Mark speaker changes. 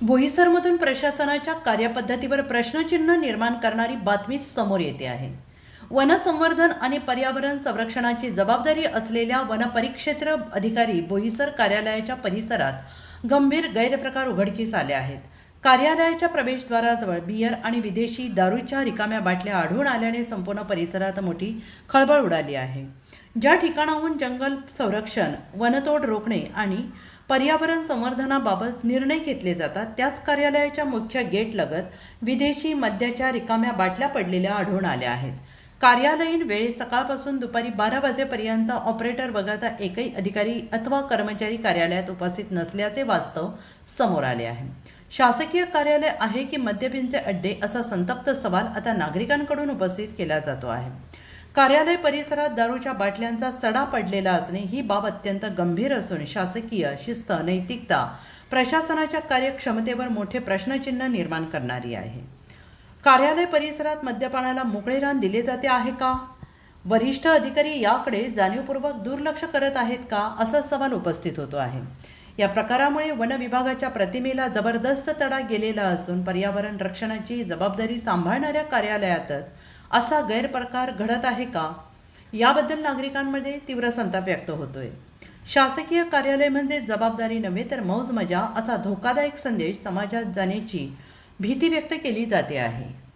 Speaker 1: बोईसरमधून प्रशासनाच्या कार्यपद्धतीवर प्रश्नचिन्ह निर्माण करणारी बातमी समोर येते आहे. वनसंवर्धन आणि पर्यावरण संरक्षणाची जबाबदारी असलेल्या वनपरिक्षेत्र अधिकारी बोईसर कार्यालयाच्या परिसरात गंभीर गैरप्रकार उघडकीस आले आहेत. कार्यालयाच्या प्रवेशद्वाराजवळ बियर आणि विदेशी दारूच्या रिकाम्या बाटल्या आढळून आल्याने संपूर्ण परिसरात मोठी खळबळ उडाली आहे. ज्या ठिकाणाहून जंगल संरक्षण वनतोड रोखणे आणि पर्यावरण संवर्धनाबाबत निर्णय घेतले जातात त्याच कार्यालयाच्या मुख्य गेटलगत विदेशी मद्याच्या रिकाम्या बाटल्या पडलेल्या आढळून आल्या आहेत. कार्यालयीन वेळेत सकाळपासून दुपारी बारा वाजेपर्यंत ऑपरेटर वगळता एकही अधिकारी अथवा कर्मचारी कार्यालयात उपस्थित नसल्याचे वास्तव समोर आले आहे. शासकीय कार्यालय आहे की मद्यपींचे अड्डे असा संतप्त सवाल आता नागरिकांकडून उपस्थित केला जातो आहे. कार्यालय परिसरात दारूच्या बाटल्यांचा सडा पडलेला असणे ही बाब अत्यंत गंभीर असून शासकीय शिस्त नैतिकता प्रशासनाच्या कार्यक्षमतेवर मोठे प्रश्नचिन्ह निर्माण करणारी आहे. कार्यालय परिसरात मद्यपानाला मोकळे रान दिले जाते आहे का? वरिष्ठ अधिकारी याकडे जाणीवपूर्वक दुर्लक्ष करत आहेत का? असा सवाल उपस्थित होतो आहे. या प्रकारामुळे वन विभागाच्या प्रतिमेला जबरदस्त तडा गेलेला असून पर्यावरण रक्षणाची जबाबदारी सांभाळणाऱ्या कार्यालयातच असा गैरप्रकार घडत आहे का? याबद्दल नागरिकांमध्ये तीव्र संताप व्यक्त होतोय. शासकीय कार्यालय म्हणजे जबाबदारी नव्हे तर मौज मजा असा धोकादायक संदेश समाजात जाण्याची भीती व्यक्त केली जाते आहे.